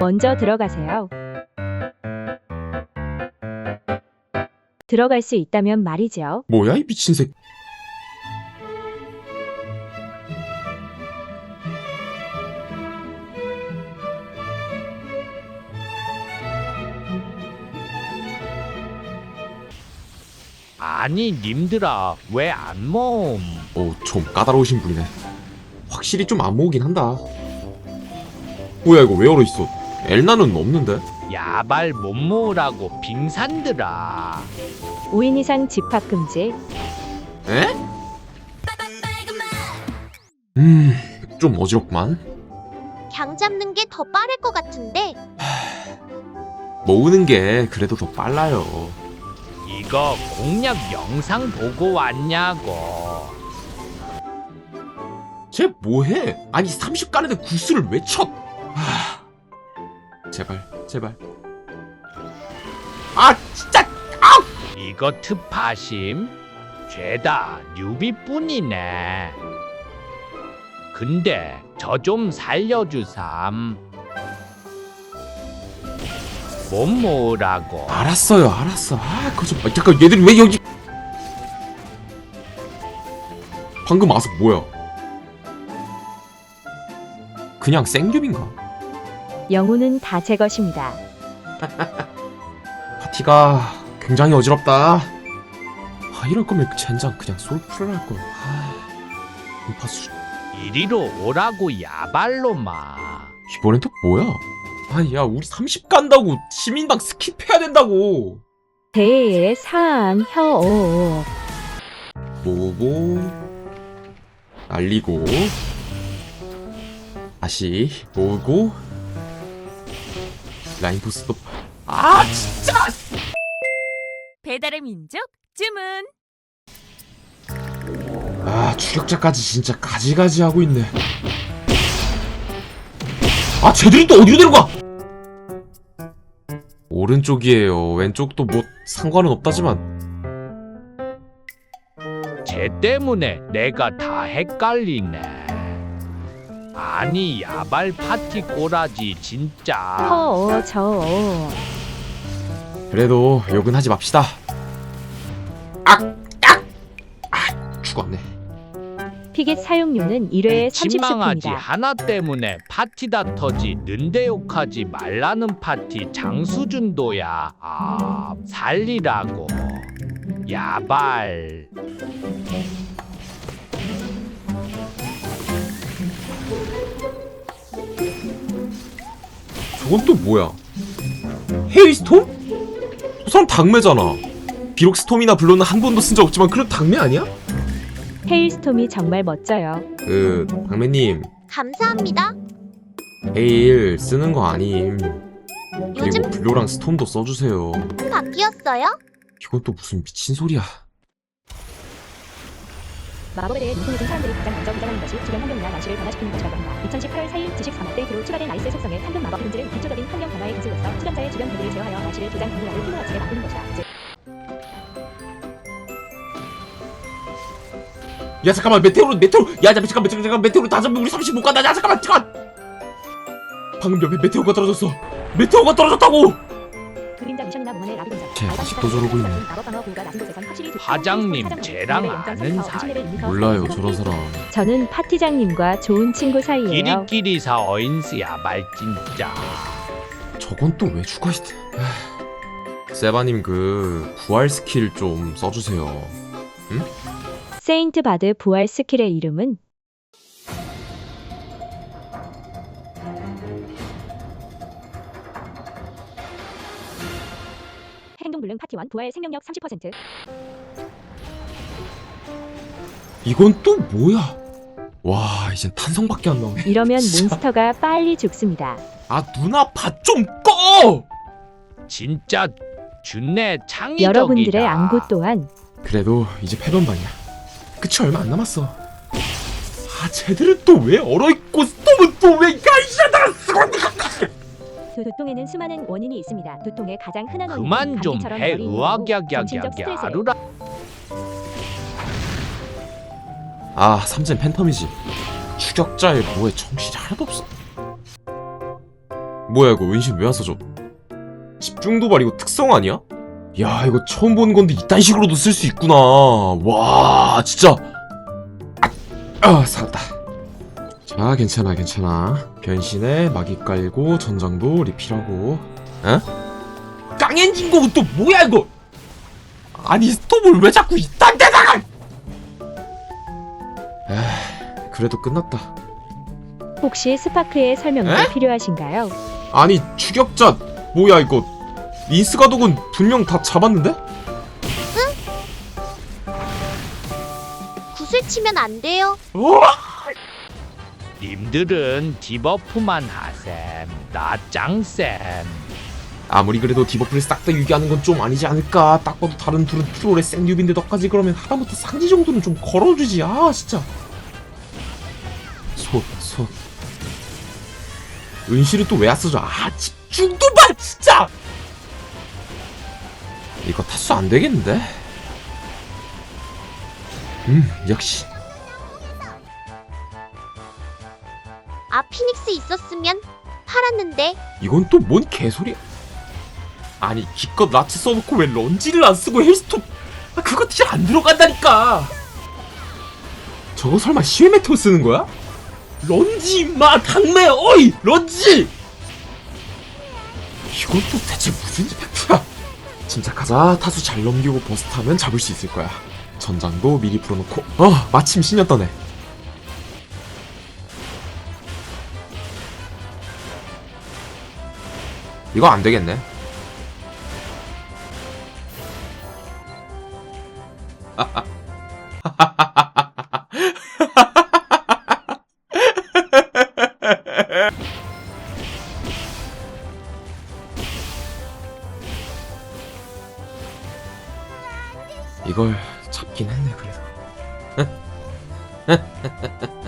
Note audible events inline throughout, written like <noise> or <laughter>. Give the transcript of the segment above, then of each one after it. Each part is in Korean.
먼저 들어가세요. 들어갈 수 있다면 말이죠. 뭐야 이 미친 새끼 아니 님들아 왜 안 모음? 어좀 까다로우신 분이네 확실히 좀 안 모으긴 한다 뭐야 이거 왜 얼어 있어 엘나는 없는데 야발 못 모으라고 빙산들아. 5인 이상 집합 금지. 에? 음 좀 어지럽구만 강 잡는 게 더 빠를 것 같은데 <sighs> 모으는 게 그래도 더 빨라요 이거 공략 영상 보고 왔냐고. 쟤 뭐해 아니 30 가는데 구슬을 왜 쳐? 하... 제발 제발 아 진짜 이거 특파심? 죄다 뉴비뿐이네. 근데 저 좀 살려주삼. 못 모으라고. 알았어요, 알았어. 아, 그저 아, 잠깐 얘들이 왜 여기? 방금 와서 뭐야? 그냥 생겹인가? 영혼은 다 제 것입니다. <laughs> 파티가 굉장히 어지럽다. 아, 이럴 거면 그 젠장 그냥 솔플을 할 걸. 아, 음파수 이리로 오라고 야발로마. 이번엔 또 뭐야? 아니 야 우리 30 간다고 시민당 스킵해야 된다고. 대의 산, 혀, 모으고 날리고 다시 모으고 라인포스도 아 진짜! 배달의 민족 주문. 아 추격자까지 진짜 가지가지 하고 있네. 아 쟤들이 또 어디로 데려가? 오른쪽이에요. 왼쪽도 뭐 상관은 없다지만. 쟤 때문에 내가 다 헷갈리네. 아니 야발 파티 꼬라지 진짜. 허, 저. 그래도 욕은 하지 맙시다 악! 악! 아 죽었네 피겟 사용료는 1회에 침망하지 30스프입니다. 하나 때문에 파티 다 터지 는데 욕하지 말라는 파티 장수준도야 아 살리라고 야발 저건 또 뭐야? 저 사람 당매잖아. 비록 스톰이나 블로는 한 번도 쓴 적 없지만 그런 당매 아니야? 헤일스톰이 정말 멋져요. 그 당매님 감사합니다. 헤일 쓰는 거 아님. 요즘 그리고 블로랑 스톰도 써주세요. 바뀌었어요? 이건 또 무슨 미친 소리야? 마법에 대해 인통해진 사람들이 가장 먼저 주장하는 것이 주변 환경이나 날씨를 변화시키는 것이라고 합니다. 2018 8월 4일 지식 3업데이트로 추가된 아이스의 속성의 환경 마법 분질은 기초적인 환경 변화의 기술로서 수정자의 주변 기술을 제어하여 날씨를 조장 강렬하고 피부아치게 바꾸는 것이다. 즉, 야 잠깐만 메테오로 메테오로 야 잠깐 잠깐 잠깐 메테오로 다섯 명 우리 30 못 간다. 야 잠깐만 잠깐. 방금 옆에 메테오가 떨어졌어. 메테오가 떨어졌다고. 알바 아직도 저러고 있네. 화장품, 쟤랑 0.3에서 아는 50 레벨 이미터, 몰라요 저런 사람. 저는 파티장님과 좋은 친구 사이예요. 끼리끼리 사 어인스 야발 진짜 저건 또 왜 추가 시대? 세바님 그 부활 스킬 좀 써주세요. 세인트 바드 부활 스킬의 이름은 불능 파티원 부활 생명력 30% 이건 또 뭐야? 와 이젠 탄성밖에 안 나오네. 이러면 진짜. 몬스터가 빨리 죽습니다. 아 누나 밭 좀 꺼! 진짜 준내 창의적이다 여러분들의 안구 또한 그래도 이제 패번반이야. 끝이 얼마 안 남았어. 아 쟤들은 또 왜 얼어있고 스톰은 또왜 야이샤다 두 두통에는 수많은 원인이 있습니다. 두통의 가장 흔한 원인은 그만 좀 감기처럼 해 열이 있는 거고 정신적 스트레스예요. 하루라 아 삼진 팬텀이지. 추격자의 뭐에 정신이 하나도 없어. 뭐야 이거 은신 왜안 써줘? 집중 도발 이거 특성 아니야? 야 이거 처음 보는 건데 이딴 식으로도 쓸 수 있구나 와 진짜 아, 아 살았다 자 괜찮아 괜찮아 변신에 마기 깔고 전장도 리필하고 어? 깡엔진 거고 또 뭐야 이거 아니 스톱을 왜 자꾸 이딴 데다가 에휴 그래도 끝났다 혹시 스파크의 설명도 에? 필요하신가요? 아니 추격자 뭐야 이거 인스가독은 분명 다 잡았는데? 구슬 치면 안 돼요. 우와! 님들은 디버프만 하셈. 나 짱쌤. 아무리 그래도 디버프를 싹 다 유기하는 건 좀 아니지 않을까? 딱 봐도 다른 둘은 트롤의 생뉴비인데 너까지 그러면 하다못해 상지 정도는 좀 걸어주지. 아 진짜. 솥솥. 은실은 또왜안 써줘? 아 집중도 봐 진짜! 이거 타수 안 되겠는데? 음 역시 피닉스 있었으면 팔았는데. 이건 또 뭔 개소리야? 아니 기껏 라츠 써놓고 왜 런지를 안 쓰고 헬스톱 아, 그거 진짜 안 들어간다니까. 저거 설마 시외 메테오 쓰는 거야? 런지 임마 당매 어이 런지! 이건 또 대체 무슨 이펙트야? 침착하자. 타수 잘 넘기고 버스 타면 잡을 수 있을 거야. 전장도 미리 풀어놓고. 어 마침 신년 떠네 이거 안 되겠네. <laughs> 이걸 잡긴 했네 그래도.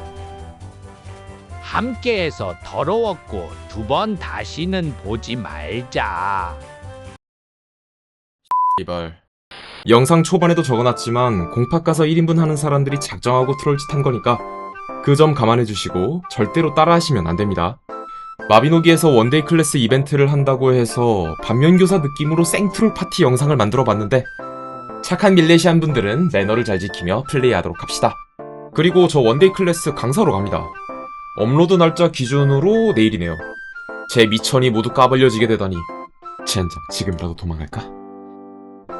<laughs> 함께해서 더러웠고 두 번 다시는 보지 말자. 이발. 영상 초반에도 적어놨지만 공팍 가서 1인분 하는 사람들이 작정하고 트롤 짓 한 거니까 그 점 감안해 주시고 절대로 따라하시면 안 됩니다. 마비노기에서 원데이 클래스 이벤트를 한다고 해서 반면교사 느낌으로 생트롤 파티 영상을 만들어 봤는데 착한 밀레시안 분들은 매너를 잘 지키며 플레이하도록 합시다. 그리고 저 원데이 클래스 강사로 갑니다. 업로드 날짜 기준으로 내일이네요. 제 미천이 모두 까발려지게 되다니 젠장 지금이라도 도망갈까?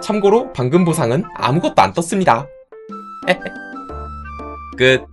참고로 방금 보상은 아무것도 안 떴습니다. 끝.